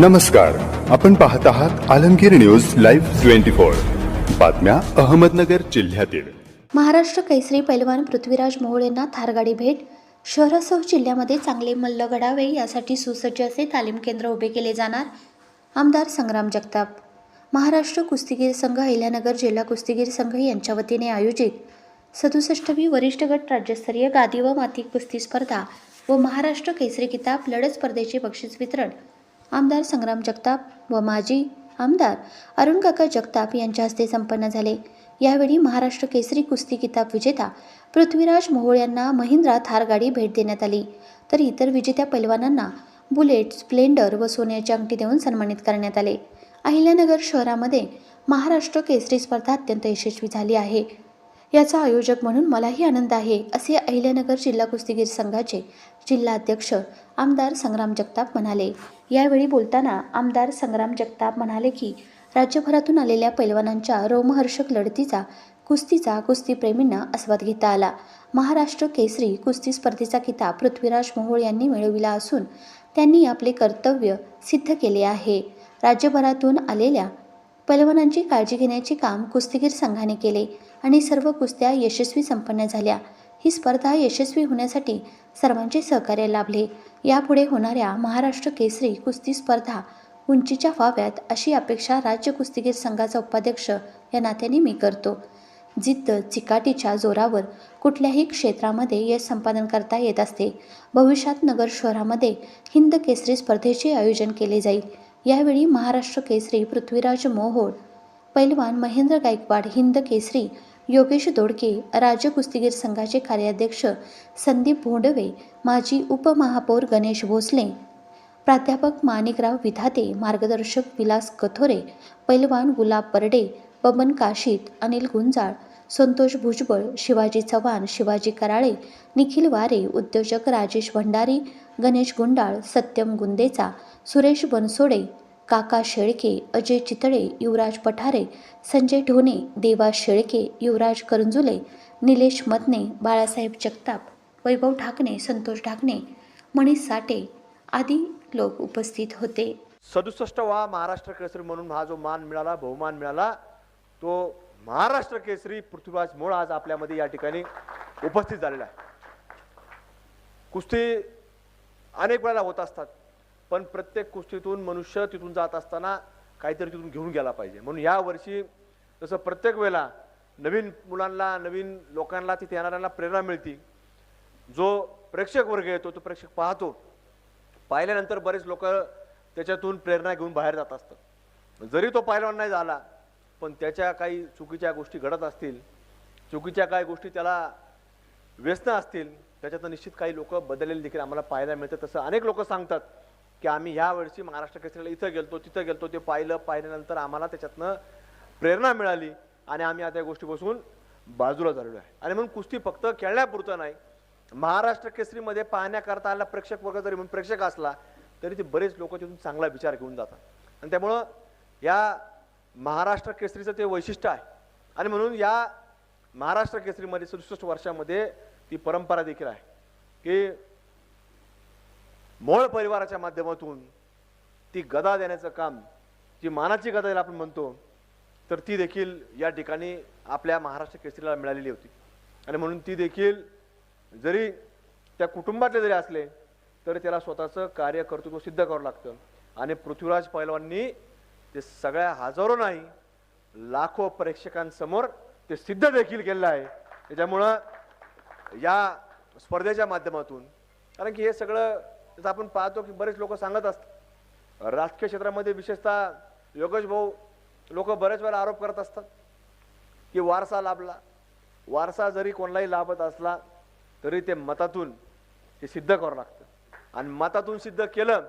नमस्कार. आपण पाहत आहात Alamgir news live twenty four. बातम्या अहमदनगर जिल्ह्यातील. महाराष्ट्र केसरी पैलवान पृथ्वीराज मोहोळ यांना थारगाडी भेट. शहरासह जिल्ह्यामध्ये चांगले मल्ल घडावे यासाठी सुसज्ज असे तालीम केंद्र उभे केले जाणार आमदार संग्राम जगताप. महाराष्ट्र कुस्तीगीर संघ अहिल्यानगर जिल्हा कुस्तीगीर संघ यांच्या वतीने आयोजित सदुसष्टवी वरिष्ठ गट राज्यस्तरीय गादी व माती कुस्ती स्पर्धा व महाराष्ट्र केसरी किताब लढत स्पर्धेचे बक्षीस वितरण आमदार संग्राम जगताप व माजी आमदार अरुण काका जगताप यांच्या हस्ते संपन्न झाले. यावेळी महाराष्ट्र केसरी कुस्ती किताब विजेता पृथ्वीराज मोहोळ यांना महिंद्रा थार गाडी भेट देण्यात आली. तर इतर विजेत्या पैलवानांना बुलेट स्प्लेंडर व सोन्याची अंगठी देऊन सन्मानित करण्यात आले. अहिल्यानगर शहरामध्ये महाराष्ट्र केसरी स्पर्धा अत्यंत यशस्वी झाली आहे. याचा आयोजक म्हणून मलाही आनंद आहे असे अहिल्यानगर जिल्हा कुस्तीगीर संघाचे जिल्हाध्यक्ष आमदार संग्राम जगताप म्हणाले. यावेळी बोलताना आमदार संग्राम जगताप म्हणाले की राज्यभरातून आलेल्या पैलवानांच्या रोमहर्षक लढतीचा कुस्तीचा कुस्तीप्रेमींना आस्वाद घेता आला. महाराष्ट्र केसरी कुस्ती स्पर्धेचा किताब पृथ्वीराज मोहोळ यांनी मिळविला असून त्यांनी आपले कर्तव्य सिद्ध केले आहे. राज्यभरातून आलेल्या पैलवानांची काळजी घेण्याचे काम कुस्तीगीर संघाने केले आणि सर्व कुस्त्या यशस्वी संपन्न झाल्या. ही स्पर्धा यशस्वी होण्यासाठी सर्वांचे सहकार्य लाभले. यापुढे होणाऱ्या महाराष्ट्र केसरी कुस्ती स्पर्धा उंचीच्या व्हाव्यात अशी अपेक्षा राज्य कुस्तीगीर संघाचा उपाध्यक्ष या नात्याने मी करतो. जिद्द चिकाटीच्या जोरावर कुठल्याही क्षेत्रामध्ये यश संपादन करता येत असते. भविष्यात नगर शहरामध्ये हिंद केसरी स्पर्धेचे आयोजन केले जाईल. यावेळी महाराष्ट्र केसरी पृथ्वीराज मोहोळ पैलवान महेंद्र गायकवाड हिंद केसरी योगेश दोडके राज्य कुस्तीगीर संघाचे कार्याध्यक्ष संदीप भोंडवे माजी उपमहापौर गणेश भोसले प्राध्यापक माणिकराव विधाते मार्गदर्शक विलास कथोरे पैलवान गुलाब बर्डे बबन काशीत अनिल गुंजाळ संतोष भुजबळ शिवाजी चव्हाण शिवाजी कराळे निखिल वारे उद्योजक राजेश भंडारी गणेश गुंडाळ सत्यम गुंदेचा सुरेश बनसोडे काका शेळके अजय चितळे युवराज पठारे संजय ढोणे देवा शेळके युवराज करंजुले निलेश मदने बाळासाहेब जगताप वैभव ढाकणे संतोष ढाकणे मनीष साठे आदी लोक उपस्थित होते. सदुसष्टवा महाराष्ट्र केसरी म्हणून हा जो मान मिळाला बहुमान मिळाला तो महाराष्ट्र केसरी पृथ्वीराज मोळ आज आपल्यामध्ये या ठिकाणी उपस्थित झालेला आहे. कुस्ती अनेक वेळेला होत असतात पण प्रत्येक कुस्तीतून मनुष्य तिथून जात असताना काहीतरी तिथून घेऊन गेला पाहिजे. म्हणून या वर्षी जसं प्रत्येक वेळेला नवीन मुलांना नवीन लोकांना तिथे येणाऱ्यांना प्रेरणा मिळते. जो प्रेक्षक वर्ग येतो तो प्रेक्षक पाहतो पाहिल्यानंतर बरेच लोक त्याच्यातून प्रेरणा घेऊन बाहेर जात असतात. जरी तो पाहिलवान नाही झाला पण त्याच्या काही चुकीच्या गोष्टी घडत असतील चुकीच्या काही गोष्टी त्याला व्यसनं असतील त्याच्यातनं निश्चित काही लोक बदललेले देखील आम्हाला पाहायला मिळतं. तसं अनेक लोक सांगतात की आम्ही ह्या वर्षी महाराष्ट्र केसरीला इथं गेलतो तिथं गेलतो ते पाहिलं पाहिल्यानंतर आम्हाला त्याच्यातनं प्रेरणा मिळाली आणि आम्ही आता या गोष्टीपासून बाजूला झालेलो आहे. आणि म्हणून कुस्ती फक्त खेळण्यापुरतं नाही महाराष्ट्र केसरीमध्ये पाहण्याकरता आला प्रेक्षक वर्ग जरी म्हणून प्रेक्षक असला तरी ते बरेच लोक तिथून चांगला विचार घेऊन जातात. आणि त्यामुळं या महाराष्ट्र केसरीचं ते वैशिष्ट्य आहे. आणि म्हणून या महाराष्ट्र केसरीमध्ये सदुसष्ट वर्षामध्ये ती परंपरा देखील आहे. की मोळ परिवाराच्या माध्यमातून ती गदा देण्याचं काम जी मानाची गदा ज्याला आपण म्हणतो तर ती देखील या ठिकाणी आपल्या महाराष्ट्र केसरीला मिळालेली होती. आणि म्हणून ती देखील जरी त्या कुटुंबातले जरी असले तरी त्याला स्वतःचं कार्य कर्तृत्व सिद्ध करावं लागतं. आणि पृथ्वीराज पैलवांनी ते सगळ्या हजारो नाही लाखो प्रेक्षकांसमोर ते सिद्ध देखील केलेलं आहे. त्याच्यामुळं या स्पर्धेच्या माध्यमातून कारण की हे सगळं जसं आपण पाहतो की बरेच लोक सांगत असतात. राजकीय क्षेत्रामध्ये विशेषतः योगेश भाऊ लोक बरेच वेळा आरोप करत असतात की वारसा लाभला. वारसा जरी कोणालाही लाभत असला तरी ते मतातून ते सिद्ध करावं लागतं. आणि मतातून सिद्ध केलं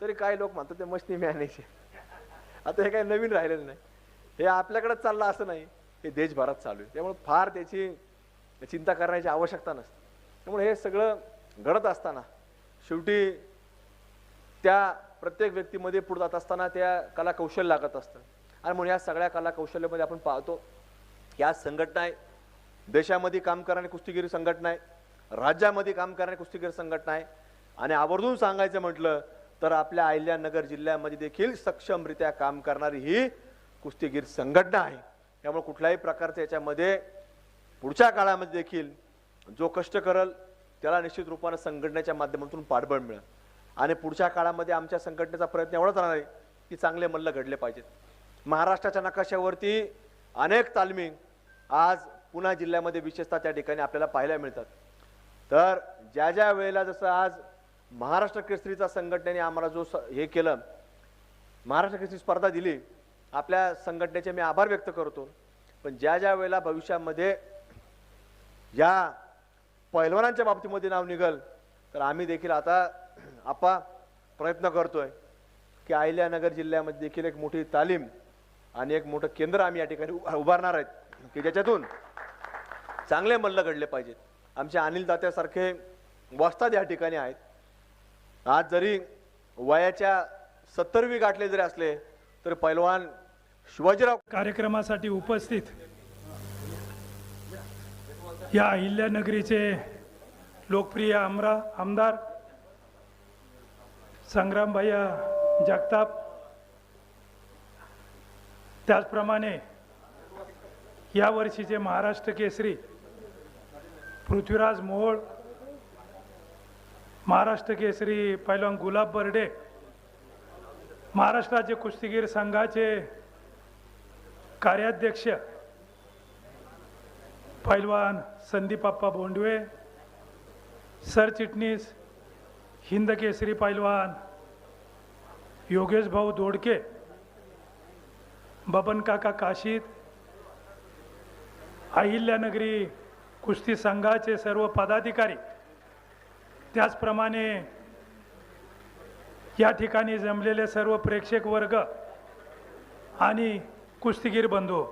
तरी काही लोक म्हणतात ते मस्ती मॅनेज आता हे काही नवीन राहिलेलं नाही. हे आपल्याकडंच चाललं असं नाही. हे देशभरात चालू आहे. त्यामुळे फार त्याची चिंता करण्याची आवश्यकता नसते. त्यामुळे हे सगळं घडत असताना शेवटी त्या प्रत्येक व्यक्तीमध्ये पुढे जात असताना त्या कला कौशल्य लागत असतं. आणि म्हणून या सगळ्या कला कौशल्यामध्ये आपण पाहतो या संघटना आहे. देशामध्ये काम करणारी कुस्तीगिरी संघटना आहे. राज्यामध्ये काम करणारी कुस्तीगिरी संघटना आहे. आणि आवर्जून सांगायचं म्हटलं तर आपल्या अहिल्यानगर जिल्ह्यामध्ये देखील सक्षमरित्या काम करणारी ही कुस्तीगीर संघटना आहे. त्यामुळे कुठल्याही प्रकारचं याच्यामध्ये पुढच्या काळामध्ये देखील जो कष्ट करल त्याला निश्चित रूपानं संघटनेच्या माध्यमातून पाठबळ मिळेल. आणि पुढच्या काळामध्ये आमच्या संघटनेचा प्रयत्न एवढाच राहणार आहे की चांगले मल्ल घडले पाहिजेत. महाराष्ट्राच्या नकाशावरती अनेक तालमी आज पुणा जिल्ह्यामध्ये विशेषतः त्या ठिकाणी आपल्याला पाहायला मिळतात. तर ज्या ज्या वेळेला जसं आज महाराष्ट्र केसरीचा संघटनेने आम्हाला जो स- हे केलं महाराष्ट्र केसरी स्पर्धा दिली आपल्या संघटनेचे मी आभार व्यक्त करतो. पण ज्या ज्या वेळेला भविष्यामध्ये या पैलवानांच्या बाबतीमध्ये नाव निघल तर आम्ही देखील आता आपा प्रयत्न करतोय की अहिल्यानगर जिल्ह्यामध्ये देखील एक मोठी तालीम आणि एक मोठं केंद्र आम्ही या ठिकाणी उभारणार आहेत की ज्याच्यातून चांगले मल्ल घडले पाहिजेत. आमचे अनिल दात्यासारखे वस्ताद या ठिकाणी आहेत. आज जरी वयाच्या सत्तरवी गाठले जरी असले तर पैलवान शिवाजीराव कार्यक्रमासाठी उपस्थित या अहिल्यानगरीचे लोकप्रिय आमरा आमदार संग्रामभैया जगताप. त्याचप्रमाणे यावर्षीचे महाराष्ट्र केसरी पृथ्वीराज मोहोळ महाराष्ट्र केसरी पैलवान गुलाब बर्डे महाराष्ट्राचे कुस्तीगीर संघाचे कार्याध्यक्ष पैलवान संदीपाप्पा बोंडवे सरचिटणीस हिंद केसरी पैलवान योगेश भाऊ दोडके बबन काका काशीद अहिल्यानगरी कुस्ती संघाचे सर्व पदाधिकारी त्याचप्रमाणे या ठिकाणी जमलेले सर्व प्रेक्षक वर्ग आणि कुस्तीगीर बंधू.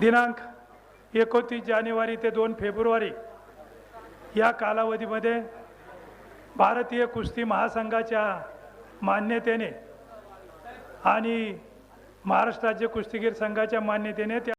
दिनांक एकोणतीस जानेवारी ते दोन फेब्रुवारी या कालावधीमध्ये भारतीय कुस्ती महासंघाच्या मान्यतेने आणि महाराष्ट्र राज्य कुस्तीगीर संघाच्या मान्यतेने त्या